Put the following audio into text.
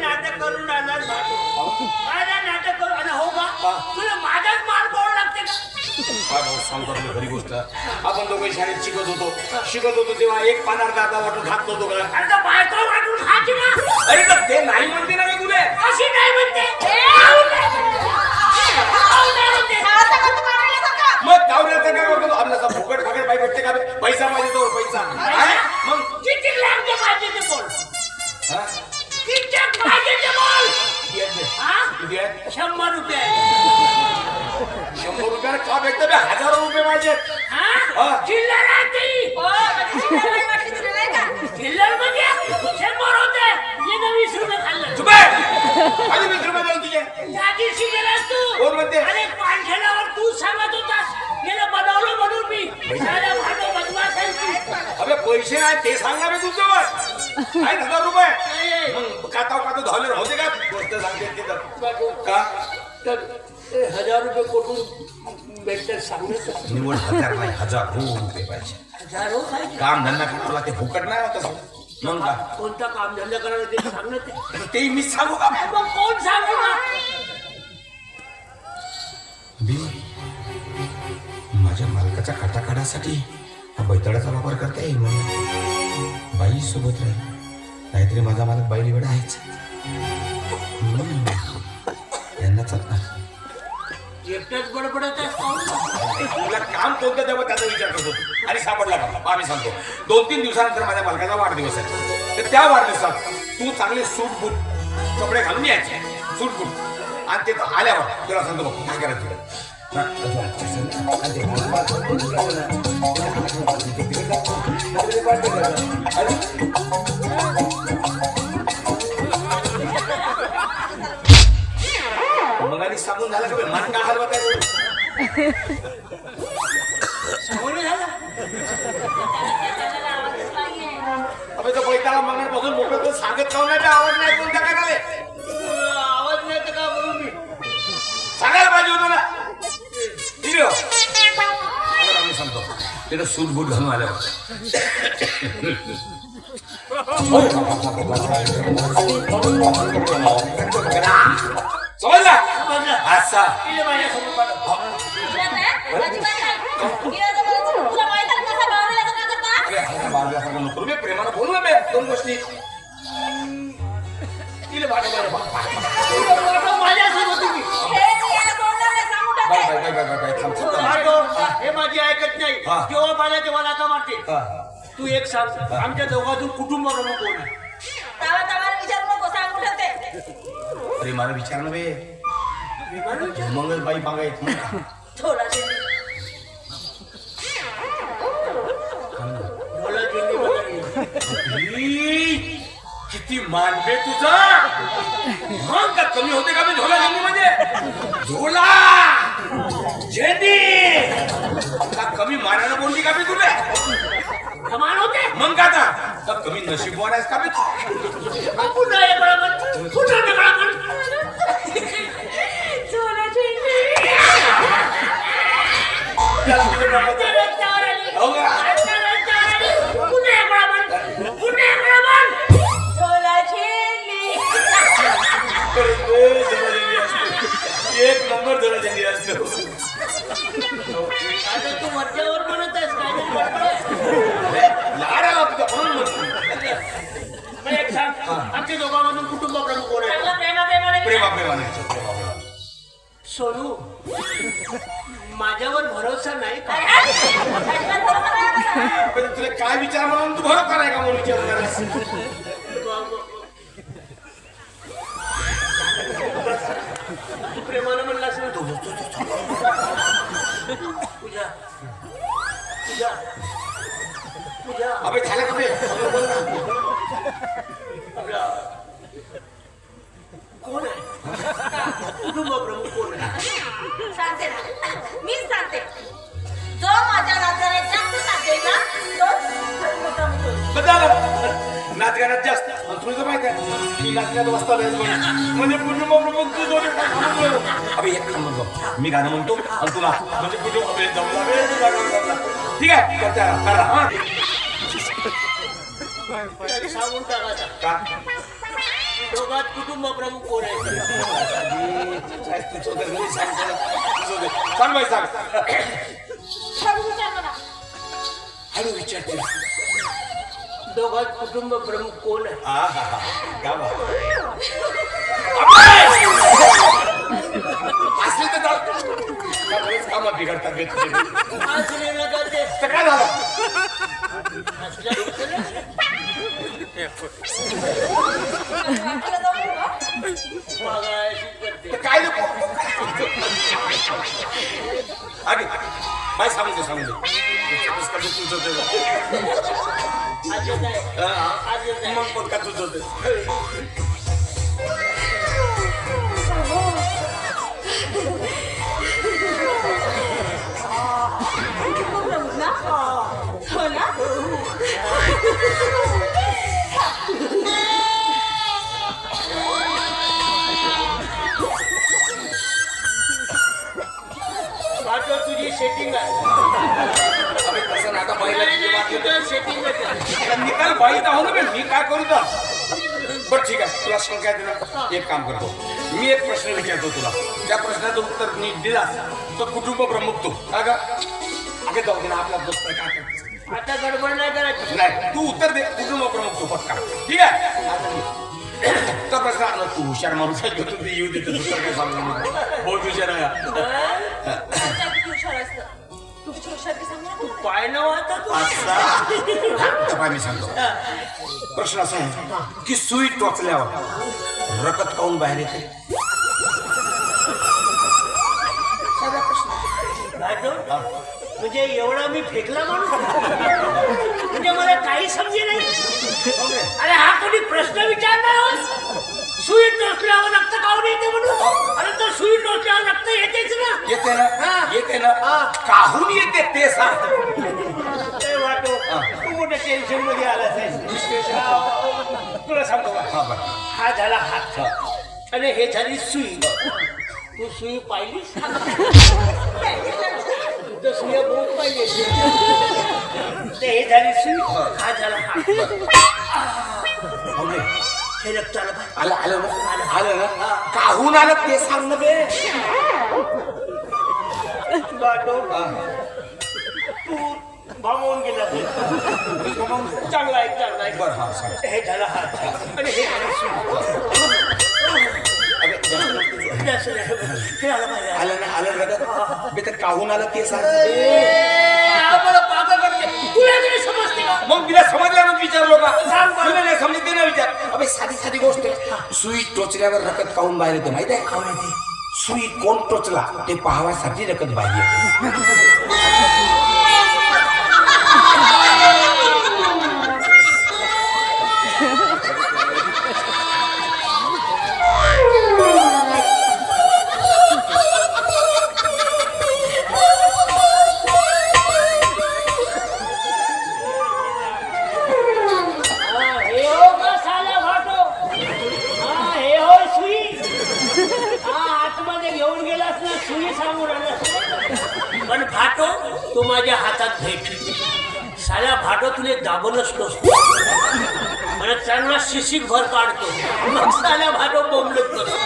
नाटक करून राहणार नाटक करू आणि हो का तुला माझाच मार बोल लागते का? काय भाऊ सांगतो तुला खरी गोष्ट? आपण दोघे शाळेत शिकत होतो. शिकत होतो तेव्हा एक पानार दादा वाटून खात नव्हतो का? अरे बायको वाटून अरे ते नाही म्हणते ना रे तुले. अशी नाही म्हणते खाऊ नाही. खाऊ नाही म्हणते. मग गावऱ्याचं काय करतो आपल्याला फुकट फकट पाहिजे भेटते का बे? पैसा पाहिजे तो पैसा आहे? मग किती लागते पाहिजे ते बोल हा? किती पाहिजे ते बोल किती आहेत बे? हा किती आहेत? शंभर रुपये शंभर रुपयाला का भेटतं बे हजारो रुपये हा हा. चिल्लर आहे ती चिल्लर म्हणजे शंभर होते वीस रुपये खाल्लं चुप आहे. माझे वीस रुपये देऊ तुझे दिवशी गेलास तू कोण म्हणते? अरे तू सांगत होतास गेलं बनवलं म्हणून मी. साऱ्या भांडं बदमाश आहे ती. अबे पैसे नाही ते सांगा मी तुमच्यावर. आहेत हजार रुपये. मग काताव काताव धावले होते का? गोष्ट सांगते ते तर. का? तर ते हजार रुपये कुठून भेटतात सांगत निवड हजार नाही हजार रुपये पाहिजे. हजारो काम धंदा करायला ते फुकट नाही होत. मग का कोणता काम धंदा करायला ते सांगत ते ते मी सांगू का? मग कोण सांगू ना हा बैताडाचा वापर करता येईल म्हणून. बाई सोबत राहील. नाहीतरी माझा मालक बाई वेळा आहेच. यांना चालणार. एकटाच? तुला काम कोणतं तेव्हा त्याचा विचार करतो आणि सापडला का? आम्ही सांगतो. दोन तीन दिवसानंतर माझ्या मालकाचा वाढदिवस आहे. तर त्या वाढदिवसात तू चांगले सूट बूट कपडे घालून यायचे. सूट बूट आणि ते आल्यावर तुला सांगतो बघ काय करायचं. हा, मग आणि सांगून झालं का बे? मन का हलवत आहे तू? कोणी झालं अबे तो बैताला मगन बघून मोकळं तो सांगत काऊन नाही ते आवाज नाही हलका बाळगासारखं नको रे, प्रेमानं बोलू ना बे, दोन गोष्टी तिला पाठव, bye, bye, bye, bye, bye, bye, थांब, थांब, थांब. पाठव. हे माझी ऐकत नाही हा. जेव्हा पाहिलं तेव्हा लाथा मारते हा. तू एक सांग आमच्या दोघातून कुटुंब प्रमुख कोण आहे विचार ना बे विमान विचार. मंगलबाई बागायत म्हणा. मला दिल्ली वगैरे. ई, किती मानबे तुझा? मग का कमी होते का बे झोला हिंदी मध्ये झोला झेंडी का कमी मानानं बोलली का बे तुला? कमाल होते? मग का आता? का कमी नशीबवान आहेस का तू पुन्हा. त्या सोनू माझ्यावर भरोसा नाही का? पण तुला काय विचार म्हणून तू भरोसा नाही का म्हणून विचार करायला तू प्रेमानं म्हणलास ना तू पूजा पूजा पूजा. अबे झालं का बे आपला कोण आहे कुटुंब प्रमुख कोण आहे? सांगते ना मी सांगते. जो माझ्या नात्याला जास्त देईल ना तोच मोठा मुलगा. बदल नाचगाण्यात जास्त. आणि तुझं माहीत आहे. की नाचगाण्यात वाजता म्हणजे कुटुंब प्रमुख तू जोडी अबे एक काम म्हणतो मी गाणं म्हणतो आणि तुला म्हणजे कुटुंब जमला ठीक आहे? करा करा. हा. त्याला सांगून टाकायचा का दोघात कुटुंब प्रमुख कोण आहे काय तुझं घरी होतं. सांग बाई हळू विचारते. दोघात कुटुंब प्रमुख कोण आहे हा हा हा. का बा? असले तर चाल का बरेच कामं बिघडतात बे तुझे. असले नका ते तर काय झालं? असल्या काय नको आगे बाय सांगू दे सांगू दे विचारपूस करते तुझं मग पण का तुझं आता निकाल बाईत आहो ना बे, मी काय करू तर? बरं ठीक आहे. तुला शंका आहे ना एक काम करतो मी एक प्रश्न विचारतो तुला. त्या प्रश्नाचं उत्तर नीट दिलास तर कुटुंब प्रमुख तू. अगे जाऊ दे ना. आपला दोस्त काय करायचं? आता गडबड नाही करायची. नाही. तू उत्तर दे. कुटुंब प्रमुख तू पक्का. ठीक आहे? आता मी- तो प्रश्न आला तू. हुशार माणूस आहे. तू ते येऊ देते दुसरं काय सांगू. बहुत हुशार आहे. आता मी सांगतो प्रश्न असा आहे की सुई टोचल्यावर रकत काऊन बाहेर येते? म्हणजे एवढा मी फेकला माणूस? म्हणजे मला काही समजे नाही? अरे हा कोणी प्रश्न विचारणार हो? सुई टोचल्यावर रक्त काऊन येते म्हणून? अरे तर सुई टोचल्यावर रक्त येतेच ना. येते ना? हा. येते ना. काहून येते ते सांग टेन्शनमध्ये आलास आहे. तुला सांगतो का? हा हा झाला हात. आणि हे झाली सुई. तू सुई पाहिलीस तुझं सुया बहुत पाहिजे ते हे झाली सुई हा. झाला हात. हो. हे रक्त आलं. आलं आलं ना? आलं. ना? काहून आलं ते सांग ना बे? बाटो तू भामवून गेला. चांगला आहे चांगला आहे. बरं हा सांग. हे झालं हात आणि हे झाली नाही. हे आलं आलं ना आलं बे तर काहून आलं ते सांग. आम्हाला पागल करते. तुला तरी समजते का? मग तिला समजल्यानं विचारलो का? सांग बरं. तुला नाही समजते ना विचार अबे साधी साधी गोष्ट. आहे सुई टोचल्यावर रकत काऊन बाहेर येते माहिती आहे? सुई कोण टोचला? ते पाहावासाठी रकत बाहेर येते. आतमध्ये घेऊन गेलास ना तुम्ही सांगून आलास पण भाटो तो माझ्या हातात घ्यायची साल्या भाटो तुले दाबूनच नसतो मला चांगला शिशिक भर काढतो. मग साल्या भाटो बोंबलत करतो